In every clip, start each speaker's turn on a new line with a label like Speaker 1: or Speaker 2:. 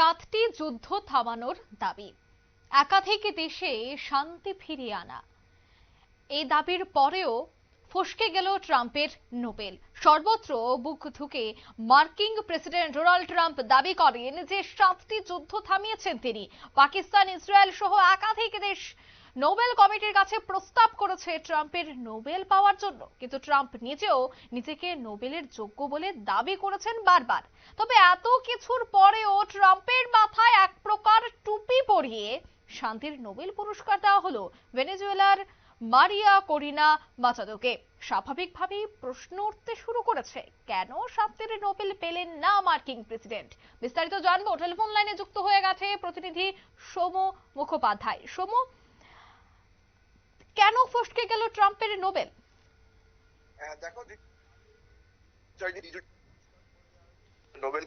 Speaker 1: সাতটি যুদ্ধ থামানোর দাবি। একাধিক দেশে শান্তি ফিরিয়ে আনা। এই দাবির পরেও ফসকে গেল ট্রাম্পের নোবেল। সর্বত্র বুক ধুকে মার্কিন প্রেসিডেন্ট ডোনাল্ড ট্রাম্প দাবি করেন যে, সাতটি যুদ্ধ থামিয়েছেন তিনি। পাকিস্তান, ইসরায়েল সহ একাধিক দেশ নোবেল কমিটির কাছে প্রস্তাব করেছে ট্রাম্পের নোবেল পাওয়ার জন্য। কিন্তু ট্রাম্প নিজেও নিজেকে নোবেলের যোগ্য বলে দাবি করেছেন বারবার। তবে এত কিছুর পরেও ট্রাম্পের মাথায় এক প্রকার টুপি পরিয়ে শান্তির নোবেল পুরস্কার দেওয়া হলো ভেনেজুয়েলার মারিয়া করিনা মাচাদোকে। স্বাভাবিকভাবেই প্রশ্ন উঠতে শুরু করেছে, কেন শান্তির নোবেল পেলেন না মার্কিন প্রেসিডেন্ট? বিস্তারিত জানব। টেলিফোন লাইনে যুক্ত হয়ে গেছে প্রতিনিধি সোমু মুখোপাধ্যায়। সোমু কেন ফসকে গেল ট্রাম্পের নোবেল?
Speaker 2: হ্যাঁ, নোবেল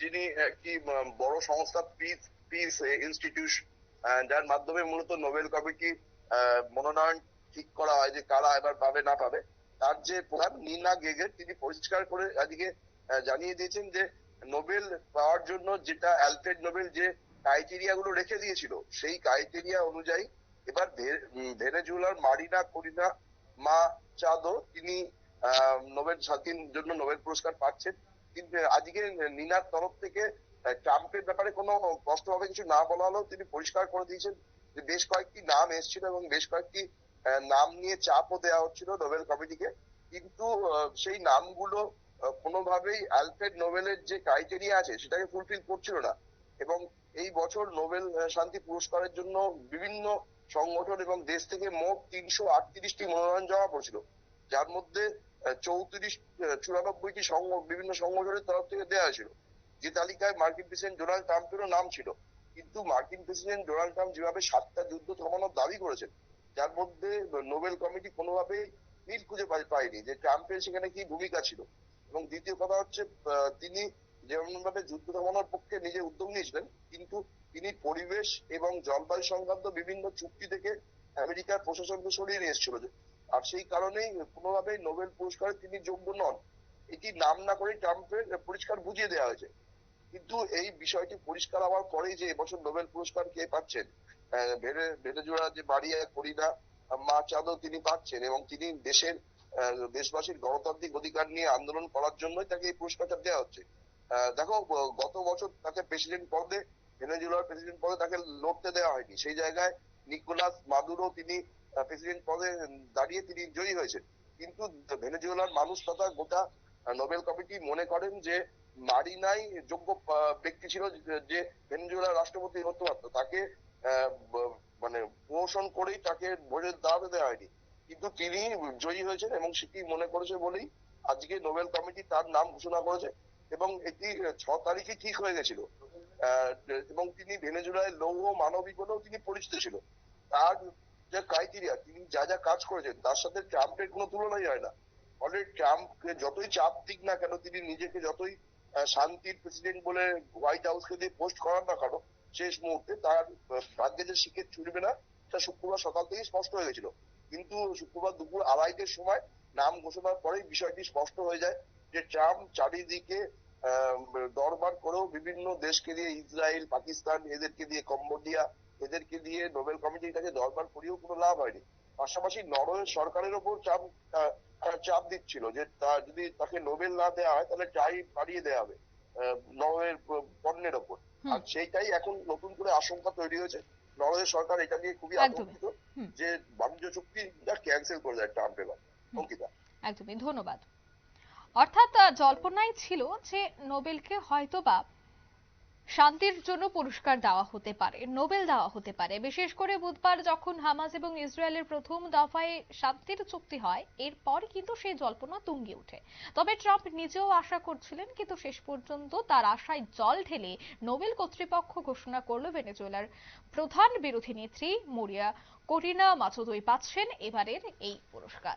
Speaker 2: যিনি একটি বড় সংস্থা পিস পিস যার মাধ্যমে মূলত নোবেল কমিটি মনোনয়ন ঠিক করা হয় যে কারা এবার পাবে না পাবে তার যে প্রধান নিনা গেগের তিনি পরিষ্কার করে আজকে জানিয়ে দিয়েছেন যে নোবেল পাওয়ার জন্য যেটা অ্যালফ্রেড নোবেল যে ক্রাইটেরিয়া গুলো রেখে দিয়েছিল, সেই ক্রাইটেরিয়া অনুযায়ী এবার ভেনেজুয়েলার মারিনা করিনা মা চাঁদো তিনি নোবেল শান্তির জন্য নোবেল পুরস্কার পাচ্ছেন। কিন্তু আজকে নিনার তরফ থেকে ট্রাম্পের ব্যাপারে কোনো স্পষ্টভাবে কিছু না বলা হলেও তিনি পরিষ্কার করে দিয়েছেন যে বেশ কয়েকটি নাম এসেছিল এবং বেশ কয়েকটি নাম নিয়ে চাপও দেওয়া হচ্ছিল নোবেল কমিটিকে। কিন্তু সেই নামগুলো কোনোভাবেই অ্যালফ্রেড নোবেলের যে ক্রাইটেরিয়া আছে সেটাকে ফুলফিল করছিল না। এবং এই বছর নোবেল শান্তি পুরস্কারের জন্য বিভিন্ন সংগঠন এবং দেশ থেকে মোট তিনশো আটত্রিশটি মনোনয়ন জমা পড়ছিল। যার মধ্যে চৌত্রিশ চুরানব্বইটি বিভিন্ন সংগঠনের তরফ থেকে দেওয়া হয়েছিল। যে তালিকায় মার্কিন প্রেসিডেন্ট ডোনাল্ড ট্রাম্পেরও নাম ছিল। কিন্তু মার্কিন প্রেসিডেন্ট ডোনাল্ড ট্রাম্প যেভাবে সাতটা যুদ্ধ থামানোর দাবি করেছেন, যার মধ্যে নোবেল কমিটি কোনোভাবে মিল খুঁজে পায়নি। যে ট্রাম্পের সেখানে কি ভূমিকা ছিল। এবং দ্বিতীয় কথা হচ্ছে তিনি যেমন ভাবে যুদ্ধ থামানোর পক্ষে নিজে উদ্যোগ নিয়েছিলেন, কিন্তু তিনি পরিবেশ এবং জলবায়ু সংক্রান্ত বিভিন্ন চুক্তি থেকে আমেরিকার প্রশাসনকে সরিয়ে নিয়ে এসেছিল আর সেই কারণেই কোনোভাবেই নোবেল পুরস্কারে তিনি যোগ্য নন। এটি নাম না করে ট্রাম্পের পরিষ্কার বুঝিয়ে দেওয়া হয়েছে। কিন্তু এই বিষয়টি পরিষ্কার হওয়ার পরেই যে এবছর নোবেল পুরস্কার কে পাচ্ছেন ভেনেজুয়েলা যে বাড়িয়া করিনা, মা চাঁদও তিনি পাচ্ছেন এবং তিনি দেশের দেশবাসীর গণতান্ত্রিক অধিকার নিয়ে আন্দোলন করার জন্যই তাকে এই পুরস্কারটা দেওয়া হচ্ছে। দেখো গত বছর তাকে প্রেসিডেন্ট পদে, ভেনেজুয়েলার প্রেসিডেন্ট পদে তাকে লড়তে দেওয়া হয়নি। সেই জায়গায় নিকোলাস মাদুরো তিনি প্রেসিডেন্ট পদে দাঁড়িয়ে তিনি জয়ী হয়েছেন। কিন্তু ভেনেজুয়েলার মানুষ তথা গোটা নোবেল কমিটি মনে করেন যে মারিনাই যোগ্য ব্যক্তি ছিল যে- ভেনেজুয়েলার রাষ্ট্রপতি হতে পারতো তাকে মানে প্রমোশন করেই তাকে ভোটের দাঁড়াতে দেওয়া হয়নি। কিন্তু তিনি জয়ী হয়েছেন এবং সেটি মনে করেছে বলেই আজকে নোবেল কমিটি তার নাম ঘোষণা করেছে। এবং এটি ছ তারিখে ঠিক হয়ে গেছিল। এবং তিনি ভেনেজুয়েলায় লৌহ মানবিক বলেও তিনি পরিচিত ছিল। তার যে ক্রাইটেরিয়া তিনি যা যা কাজ করেছেন, তার সাথে ট্রাম্পের কোনো তুলনাই হয় না। ফলে ট্রাম্পকে যতই চাপ দিক না কেন, তিনি নিজেকে যতই শান্তির প্রেসিডেন্ট বলে হোয়াইট হাউসকে দিয়ে পোস্ট করার না কেন, শেষ মুহূর্তে তার ভাগ্যে যে শিখে ছুটবে না তা শুক্রবার সকাল থেকেই স্পষ্ট হয়ে গেছিল। কিন্তু শুক্রবার দুপুর আড়াইটের সময় নাম ঘোষণার পরেই বিষয়টি স্পষ্ট হয়ে যায়। যে ট্রাম্প চারিদিকে দরবার করেও বিভিন্ন দেশকে দিয়ে ইসরায়েল পাকিস্তান এদেরকে দিয়ে কম্বোডিয়া এদেরকে দিয়ে নোবেল কমিটির কাছে দরবার করিয়েও কোনো লাভ হয়নি। পাশাপাশি নরওয়ে সরকারের ওপর চাপ চাপ দিচ্ছিল যে তা যদি তাকে নোবেল না দেওয়া হয় তাহলে ট্রাই বাড়িয়ে দেওয়া হবে নরওয়ের পণ্যের ওপর। আর সেইটাই এখন নতুন করে আশঙ্কা তৈরি হয়েছে। নরওয়ে সরকার এটা নিয়ে খুবই। আতঙ্কিত যে বাণিজ্য চুক্তিটা ক্যান্সেল করে দেয় ট্রাম্প এবার। অঙ্কিতা।
Speaker 1: একদমই। ধন্যবাদ। অর্থাৎ জল্পনাই ছিল যে নোবেলকে হয়তোবা শান্তির জন্য পুরস্কার দেওয়া হতে পারে, নোবেল দেওয়া হতে পারে। বিশেষ করে বুধবার যখন হামাস এবং ইসরায়েলের প্রথম দফায় শান্তির চুক্তি হয়, এরপর কিন্তু সেই জল্পনা তুঙ্গে ওঠে। তবে ট্রাম্প নিজেও আশা করছিলেন, কিন্তু শেষ পর্যন্ত তার আশায় জল ঢেলে নোবেল কর্তৃপক্ষ ঘোষণা করল ভেনেজুয়েলার প্রধান বিরোধী নেত্রী মরিয়া করিনা মাচুদই পাচ্ছেন এবারের এই পুরস্কার।